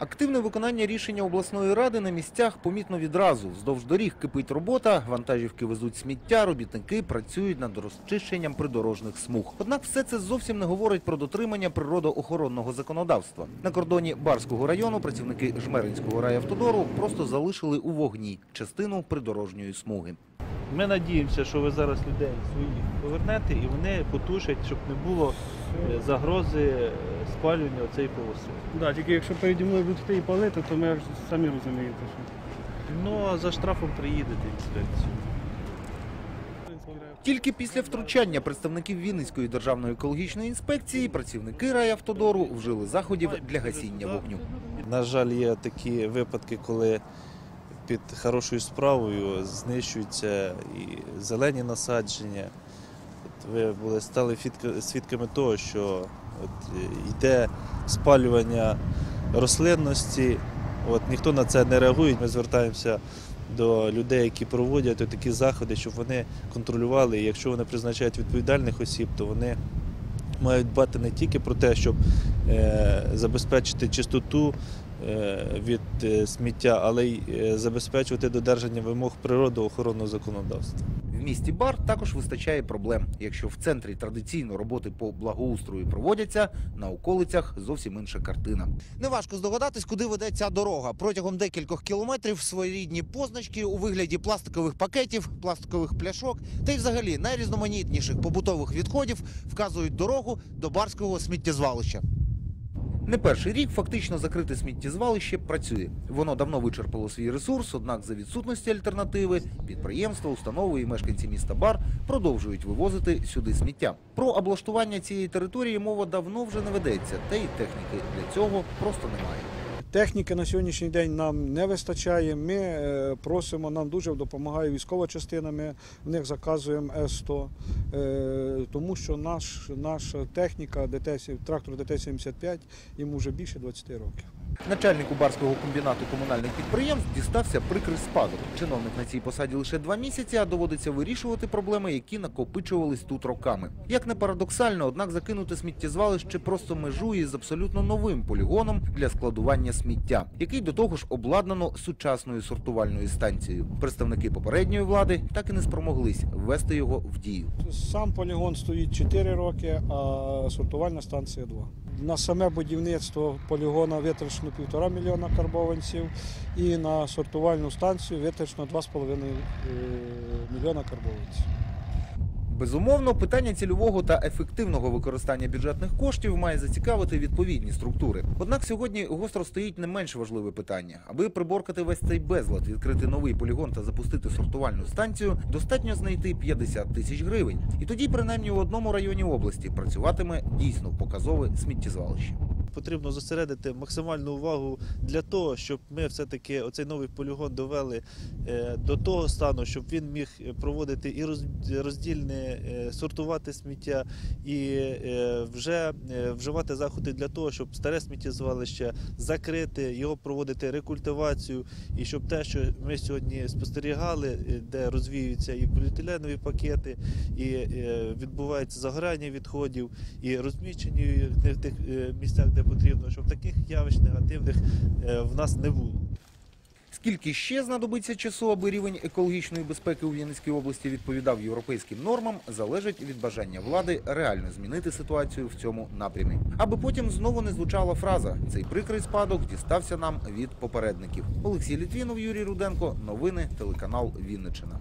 Активне виконання рішення обласної ради на місцях помітно відразу. Вздовж доріг кипить робота, вантажівки везуть сміття, робітники працюють над розчищенням придорожних смуг. Однак все це зовсім не говорить про дотримання природоохоронного законодавства. На кордоні Барського району працівники Жмеринського райавтодору просто залишили у вогні частину придорожньої смуги. Ми надіємося, що ви зараз людей своїх повернете і вони потушать, щоб не було е, загрози е, спалювання цієї полоси. Да, тільки якщо переді мною будуть йти і палити, то ми ж самі розумієте, що. Ну а за штрафом приїдете інспекцію. Тільки після втручання представників Вінницької державної екологічної інспекції працівники райавтодору вжили заходів для гасіння вогню. На жаль, є такі випадки, коли під хорошою справою знищуються і зелені насадження. От ви були стали свідками того, що от е, йде спалювання рослинності. От ніхто на це не реагує. Ми звертаємося до людей, які проводять такі заходи, щоб вони контролювали. І якщо вони призначають відповідальних осіб, то вони мають дбати не тільки про те, щоб е, забезпечити чистоту від е, сміття, але й е, забезпечувати додержання вимог природоохоронного законодавства. В місті Бар також вистачає проблем. Якщо в центрі традиційно роботи по благоустрою проводяться, на околицях зовсім інша картина. Неважко здогадатись, куди веде ця дорога. Протягом декількох кілометрів своєрідні позначки у вигляді пластикових пакетів, пластикових пляшок та й взагалі найрізноманітніших побутових відходів вказують дорогу до барського сміттєзвалища. Не перший рік фактично закрите сміттєзвалище працює. Воно давно вичерпало свій ресурс, однак за відсутності альтернативи підприємства, установи і мешканці міста Бар продовжують вивозити сюди сміття. Про облаштування цієї території мова давно вже не ведеться, та й техніки для цього просто немає. Техніки на сьогоднішній день нам не вистачає. Ми е, просимо, нам дуже допомагає військова частина. Ми в них заказуємо С-100, е, тому що наш, наша техніка, ДТ, трактор ДТ-75, йому вже більше 20 років. Начальнику барського комбінату комунальних підприємств дістався прикрий спадок. Чиновник на цій посаді лише два місяці, а доводиться вирішувати проблеми, які накопичувались тут роками. Як не парадоксально, однак закинути сміттєзвалище просто межує з абсолютно новим полігоном для складування сміття, який до того ж обладнано сучасною сортувальною станцією. Представники попередньої влади так і не спромоглись ввести його в дію. Сам полігон стоїть 4 роки, а сортувальна станція 2. На саме будівництво полігона витрачено 1,5 мільйона карбованців і на сортувальну станцію витрачено 2,5 е, мільйона карбованців. Безумовно, питання цільового та ефективного використання бюджетних коштів має зацікавити відповідні структури. Однак сьогодні гостро стоїть не менш важливе питання. Аби приборкати весь цей безлад, відкрити новий полігон та запустити сортувальну станцію, достатньо знайти 50 тисяч гривень. І тоді, принаймні, у одному районі області працюватиме дійсно показове сміттєзвалище. Потрібно зосередити максимальну увагу для того, щоб ми все-таки оцей новий полігон довели е, до того стану, щоб він міг проводити і роздільне, е, сортувати сміття, і е, вже вживати заходи для того, щоб старе сміттєзвалище закрити, його проводити рекультивацію, і щоб те, що ми сьогодні спостерігали, де розвіюються і поліетиленові пакети, і відбувається загорання відходів, і розміщені не в тих місцях, де потрібно, щоб таких явищ негативних е, в нас не було. Скільки ще знадобиться часу, аби рівень екологічної безпеки у Вінницькій області відповідав європейським нормам, залежить від бажання влади реально змінити ситуацію в цьому напрямі. Аби потім знову не звучала фраза «цей прикрий спадок дістався нам від попередників. Олексій Літвінов, Юрій Руденко. Новини телеканал Вінниччина.